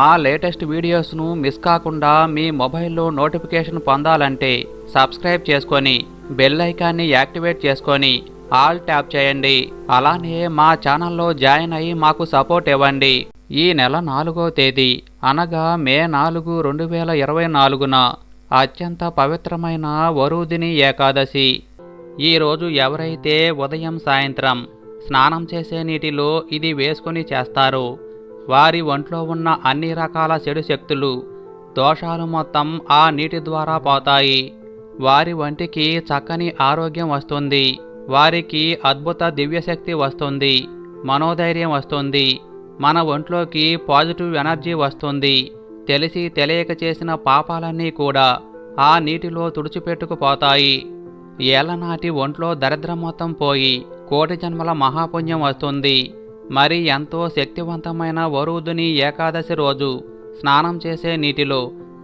మా latest వీడియోస్ను miss కాకుండా మీ మొబైల్లో నోటిఫికేషన్ పొందాలంటే సబ్స్క్రైబ్ చేసుకొని బెల్ ఐకాన్ని యాక్టివేట్ చేసుకొని ఆల్ ట్యాప్ చేయండి. అలానే మా ఛానల్లో జాయిన్ అయ్యి మాకు సపోర్ట్ ఇవ్వండి. ఈ నెల నాలుగో తేదీ అనగా మే నాలుగు రెండు వేల ఇరవై నాలుగున అత్యంత పవిత్రమైన వరుదిని ఏకాదశి. ఈరోజు ఎవరైతే ఉదయం సాయంత్రం స్నానం చేసే నీటిలో ఇది వేసుకొని చేస్తారు. వారి ఒంట్లో ఉన్న అన్ని రకాల చెడు శక్తులు దోషాలు మొత్తం ఆ నీటి ద్వారా పోతాయి. వారి వంటికి చక్కని ఆరోగ్యం వస్తుంది. వారికి అద్భుత దివ్యశక్తి వస్తుంది. మనోధైర్యం వస్తుంది. మన ఒంట్లోకి పాజిటివ్ ఎనర్జీ వస్తుంది. తెలిసి తెలియక చేసిన పాపాలన్నీ కూడా ఆ నీటిలో తుడిచిపెట్టుకుపోతాయి. ఏళ్ళనాటి ఒంట్లో దరిద్రం మొత్తం పోయి కోటి జన్మల మహాపుణ్యం వస్తుంది. మరి ఎంతో శక్తివంతమైన వరుదుని ఏకాదశి రోజు స్నానం చేసే నీటిలో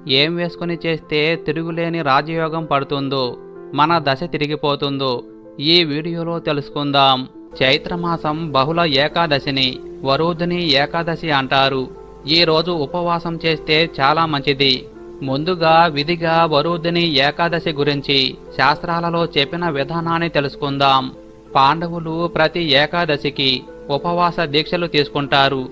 ఏం వేసుకుని చేస్తే తిరుగులేని రాజయోగం పడుతుందో మన దశ తిరిగిపోతుందో ఈ వీడియోలో తెలుసుకుందాం. చైత్రమాసం బహుళ ఏకాదశిని వరుదుని ఏకాదశి అంటారు. ఈ రోజు ఉపవాసం చేస్తే చాలా మంచిది. ముందుగా విధిగా వరుదిని ఏకాదశి గురించి శాస్త్రాలలో చెప్పిన విధానాన్ని తెలుసుకుందాం. పాండవులు ప్రతి ఏకాదశికి ఉపవాస దీక్షలు తీసుకుంటారు.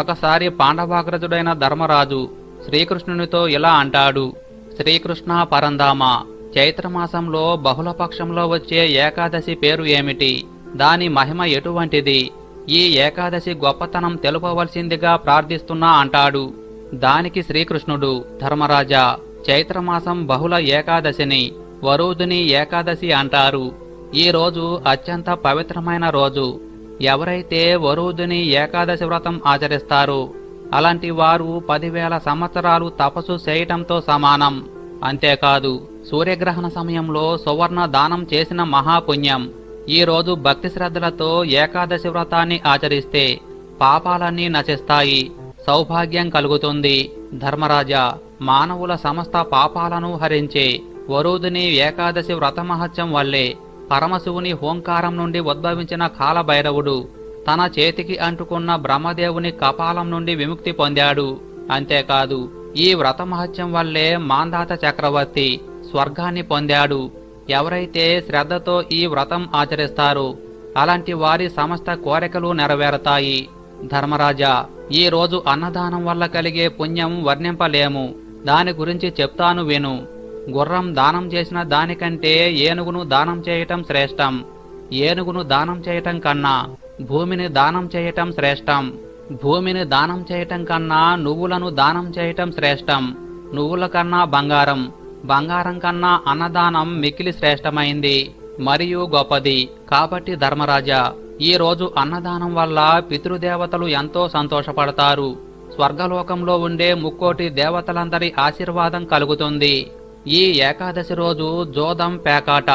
ఒకసారి పాండవాగ్రజుడైన ధర్మరాజు శ్రీకృష్ణునితో ఇలా అంటాడు. శ్రీకృష్ణ పరంధామ చైత్రమాసంలో బహుళపక్షంలో వచ్చే ఏకాదశి పేరు ఏమిటి? దాని మహిమ ఎటువంటిది? ఈ ఏకాదశి గొప్పతనం తెలుపవలసిందిగా ప్రార్థిస్తున్నా అంటాడు. దానికి శ్రీకృష్ణుడు ధర్మరాజా చైత్రమాసం బహుళ ఏకాదశిని వరుదుని ఏకాదశి అంటారు. ఈ రోజు అత్యంత పవిత్రమైన రోజు. ఎవరైతే వరుదుని ఏకాదశి వ్రతం ఆచరిస్తారు అలాంటి వారు పదివేల సంవత్సరాలు తపస్సు చేయటంతో సమానం. అంతేకాదు సూర్యగ్రహణ సమయంలో సువర్ణ దానం చేసిన మహాపుణ్యం. ఈ రోజు భక్తి శ్రద్ధలతో ఏకాదశి వ్రతాన్ని ఆచరిస్తే పాపాలన్నీ నశిస్తాయి సౌభాగ్యం కలుగుతుంది. ధర్మరాజా మానవుల సమస్త పాపాలను హరించే వరుదుని ఏకాదశి వ్రతమహత్యం వల్లే పరమశివుని హోంకారం నుండి ఉద్భవించిన కాలభైరవుడు తన చేతికి అంటుకున్న బ్రహ్మదేవుని కపాలం నుండి విముక్తి పొందాడు. అంతేకాదు ఈ వ్రతమహత్యం వల్లే మాందాత చక్రవర్తి స్వర్గాన్ని పొందాడు. ఎవరైతే శ్రద్ధతో ఈ వ్రతం ఆచరిస్తారో అలాంటి వారి సమస్త కోరికలు నెరవేరతాయి. ధర్మరాజా ఈ రోజు అన్నదానం వల్ల కలిగే పుణ్యం వర్ణింపలేము. దాని గురించి చెప్తాను విను. గుర్రం దానం చేసిన దానికంటే ఏనుగును దానం చేయటం శ్రేష్టం. ఏనుగును దానం చేయటం కన్నా భూమిని దానం చేయటం శ్రేష్టం. భూమిని దానం చేయటం కన్నా నువ్వులను దానం చేయటం శ్రేష్టం. నువ్వుల కన్నా బంగారం బంగారం కన్నా అన్నదానం మిక్కిలి శ్రేష్టమైంది. మరియు గొప్పది. కాబట్టి ధర్మరాజా ఈ రోజు అన్నదానం వల్ల పితృదేవతలు ఎంతో సంతోషపడతారు. స్వర్గలోకంలో ఉండే ముక్కోటి దేవతలందరి ఆశీర్వాదం కలుగుతుంది. ఈ ఏకాదశి రోజు జోదం పేకాట.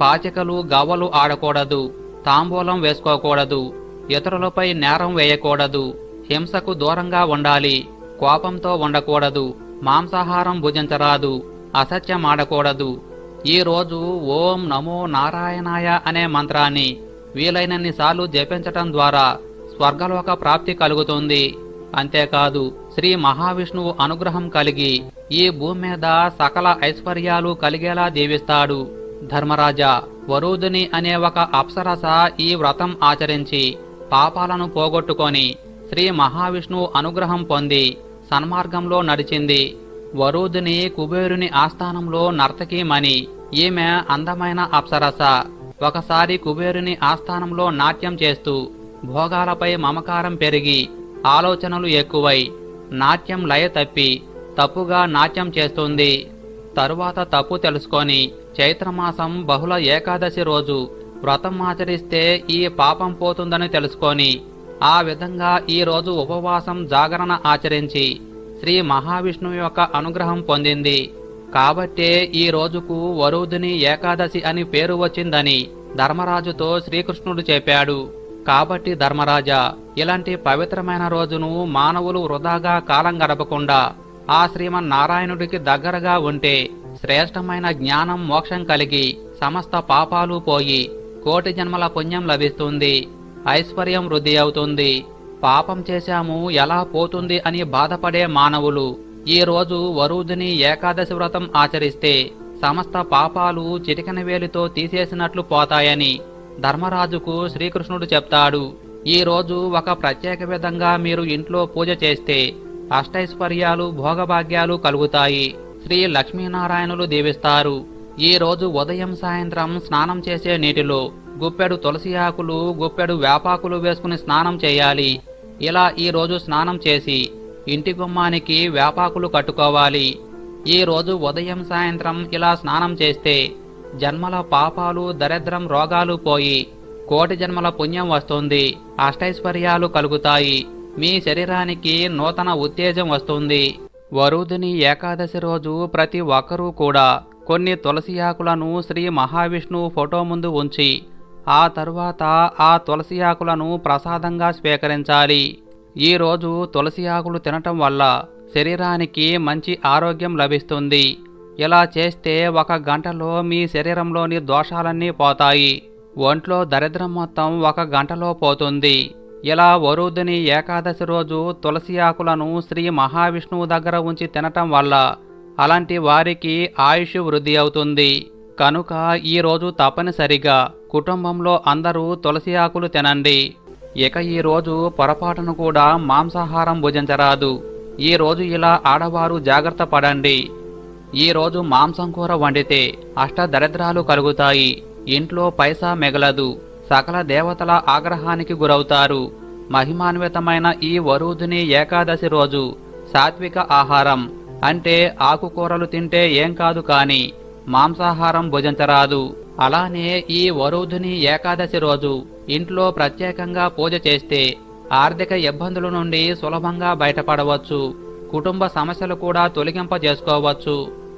పాచికలు గవ్వలు ఆడకూడదు. తాంబూలం వేసుకోకూడదు. ఇతరులపై నేరం వేయకూడదు. హింసకు దూరంగా ఉండాలి. కోపంతో ఉండకూడదు. మాంసాహారం భుజించరాదు. అసత్యం ఆడకూడదు. ఈ రోజు ఓం నమో నారాయణాయ అనే మంత్రాన్ని వీలైనన్ని సార్లు జపించటం ద్వారా స్వర్గలోక ప్రాప్తి కలుగుతుంది. అంతేకాదు శ్రీ మహావిష్ణువు అనుగ్రహం కలిగి ఈ భూమి మీద సకల ఐశ్వర్యాలు కలిగేలా దీవిస్తాడు. ధర్మరాజా వరుదుని అనే ఒక అప్సరస ఈ వ్రతం ఆచరించి పాపాలను పోగొట్టుకొని శ్రీ మహావిష్ణువు అనుగ్రహం పొంది సన్మార్గంలో నడిచింది. వరుదుని కుబేరుని ఆస్థానంలో నర్తకీమణి ఈమె అందమైన అప్సరస. ఒకసారి కుబేరుని ఆస్థానంలో నాట్యం చేస్తూ భోగాలపై మమకారం పెరిగి ఆలోచనలు ఎక్కువై నాట్యం లయ తప్పి తప్పుగా నాట్యం చేస్తుంది. తరువాత తప్పు తెలుసుకొని చైత్రమాసం బహుళ ఏకాదశి రోజు వ్రతం ఆచరిస్తే ఈ పాపం పోతుందని తెలుసుకొని ఆ విధంగా ఈ రోజు ఉపవాసం జాగరణ ఆచరించి శ్రీ మహావిష్ణువు యొక్క అనుగ్రహం పొందింది. కాబట్టే ఈ రోజుకు వరుదిని ఏకాదశి అని పేరు వచ్చిందని ధర్మరాజుతో శ్రీకృష్ణుడు చెప్పాడు. కాబట్టి ధర్మరాజా ఇలాంటి పవిత్రమైన రోజును మానవులు వృధాగా కాలం గడపకుండా ఆ శ్రీమన్నారాయణుడికి దగ్గరగా ఉంటే శ్రేష్టమైన జ్ఞానం మోక్షం కలిగి సమస్త పాపాలు పోయి కోటి జన్మల పుణ్యం లభిస్తుంది ఐశ్వర్యం వృద్ధి అవుతుంది. పాపం చేశాము ఎలా పోతుంది అని బాధపడే మానవులు ఈ రోజు వరుదిని ఏకాదశి వ్రతం ఆచరిస్తే సమస్త పాపాలు చిటికన వేలితో తీసేసినట్లు పోతాయని ధర్మరాజుకు శ్రీకృష్ణుడు చెప్తాడు ఈరోజు ఒక ప్రత్యేక విధంగా మీరు ఇంట్లో పూజ చేస్తే అష్టైశ్వర్యాలు భోగభాగ్యాలు కలుగుతాయి. శ్రీ లక్ష్మీనారాయణులు దీవిస్తారు. ఈ రోజు ఉదయం సాయంత్రం స్నానం చేసే నీటిలో గుప్పెడు తులసి ఆకులు గుప్పెడు వేపాకులు వేసుకుని స్నానం చేయాలి. ఇలా ఈ రోజు స్నానం చేసి ఇంటి గుమ్మానికి వేపాకులు కట్టుకోవాలి. ఈ రోజు ఉదయం సాయంత్రం ఇలా స్నానం చేస్తే జన్మల పాపాలు దరిద్రం రోగాలు పోయి కోటి జన్మల పుణ్యం వస్తుంది అష్టైశ్వర్యాలు కలుగుతాయి. మీ శరీరానికి నూతన ఉత్తేజం వస్తుంది. వరుదిని ఏకాదశి రోజు ప్రతి ఒక్కరూ కూడా కొన్ని తులసి ఆకులను శ్రీ మహావిష్ణువు ఫోటో ముందు ఉంచి ఆ తరువాత ఆ తులసి ఆకులను ప్రసాదంగా స్వీకరించాలి. ఈ రోజు తులసి ఆకులు తినటం వల్ల శరీరానికి మంచి ఆరోగ్యం లభిస్తుంది. ఇలా చేస్తే ఒక గంటలో మీ శరీరంలోని దోషాలన్నీ పోతాయి. ఒంట్లో దరిద్రం మొత్తం ఒక గంటలో పోతుంది. ఇలా వరుదిని ఏకాదశి రోజు తులసి ఆకులను శ్రీ మహావిష్ణువు దగ్గర ఉంచి తినటం వల్ల అలాంటి వారికి ఆయుష్ వృద్ధి అవుతుంది. కనుక ఈరోజు తప్పనిసరిగా కుటుంబంలో అందరూ తులసి ఆకులు తినండి. ఇక ఈ రోజు పొరపాటును కూడా మాంసాహారం భుజించరాదు. ఈ రోజు ఇలా ఆడవారు జాగ్రత్త పడండి. ఈరోజు మాంసం కూర వండితే అష్టదరిద్రాలు కలుగుతాయి. ఇంట్లో పైసా మిగలదు. సకల దేవతల ఆగ్రహానికి గురవుతారు. మహిమాన్వితమైన ఈ వరుదుని ఏకాదశి రోజు సాత్విక ఆహారం. అంటే ఆకుకూరలు తింటే ఏం కాదు కాని మాంసాహారం భుజించరాదు. అలానే ఈ వరుదుని ఏకాదశి రోజు ఇంట్లో ప్రత్యేకంగా పూజ చేస్తే ఆర్థిక ఇబ్బందుల నుండి సులభంగా బయటపడవచ్చు. కుటుంబ సమస్యలు కూడా తొలగింపజేసుకోవచ్చు.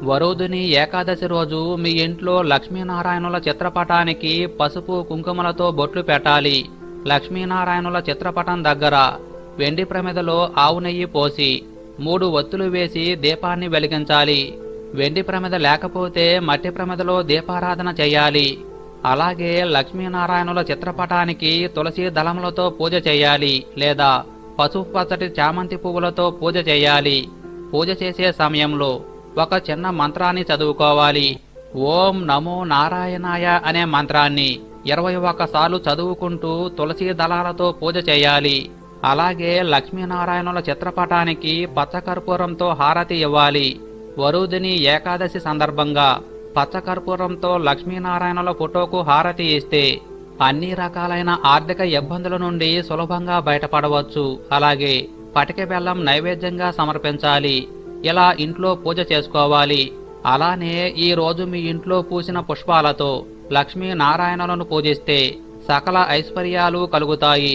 వరుదుని ఏకాదశి రోజు మీ ఇంట్లో లక్ష్మీనారాయణుల చిత్రపటానికి పసుపు కుంకుమలతో బొట్లు పెట్టాలి. లక్ష్మీనారాయణుల చిత్రపటం దగ్గర వెండి ప్రమిదలో ఆవు నెయ్యి పోసి మూడు ఒత్తులు వేసి దీపాన్ని వెలిగించాలి. వెండి ప్రమిద లేకపోతే మట్టి ప్రమిదలో దీపారాధన చేయాలి. అలాగే లక్ష్మీనారాయణుల చిత్రపటానికి తులసి దళములతో పూజ చేయాలి లేదా పసుపు పచ్చటి చామంతి పువ్వులతో పూజ చేయాలి. పూజ చేసే సమయంలో ఒక చిన్న మంత్రాన్ని చదువుకోవాలి. ఓం నమో నారాయణాయ అనే మంత్రాన్ని ఇరవై సార్లు చదువుకుంటూ తులసి దళాలతో పూజ చేయాలి. అలాగే లక్ష్మీనారాయణుల చిత్రపటానికి పచ్చకర్పూరంతో హారతి ఇవ్వాలి. వరుదిని ఏకాదశి సందర్భంగా పచ్చకర్పూరంతో లక్ష్మీనారాయణుల ఫోటోకు హారతి ఇస్తే అన్ని రకాలైన ఆర్థిక ఇబ్బందుల నుండి సులభంగా బయటపడవచ్చు. అలాగే పటిక బెల్లం నైవేద్యంగా సమర్పించాలి. ఇలా ఇంట్లో పూజ చేసుకోవాలి. అలానే ఈ రోజు మీ ఇంట్లో పూసిన పుష్పాలతో లక్ష్మీనారాయణలను పూజిస్తే సకల ఐశ్వర్యాలు కలుగుతాయి.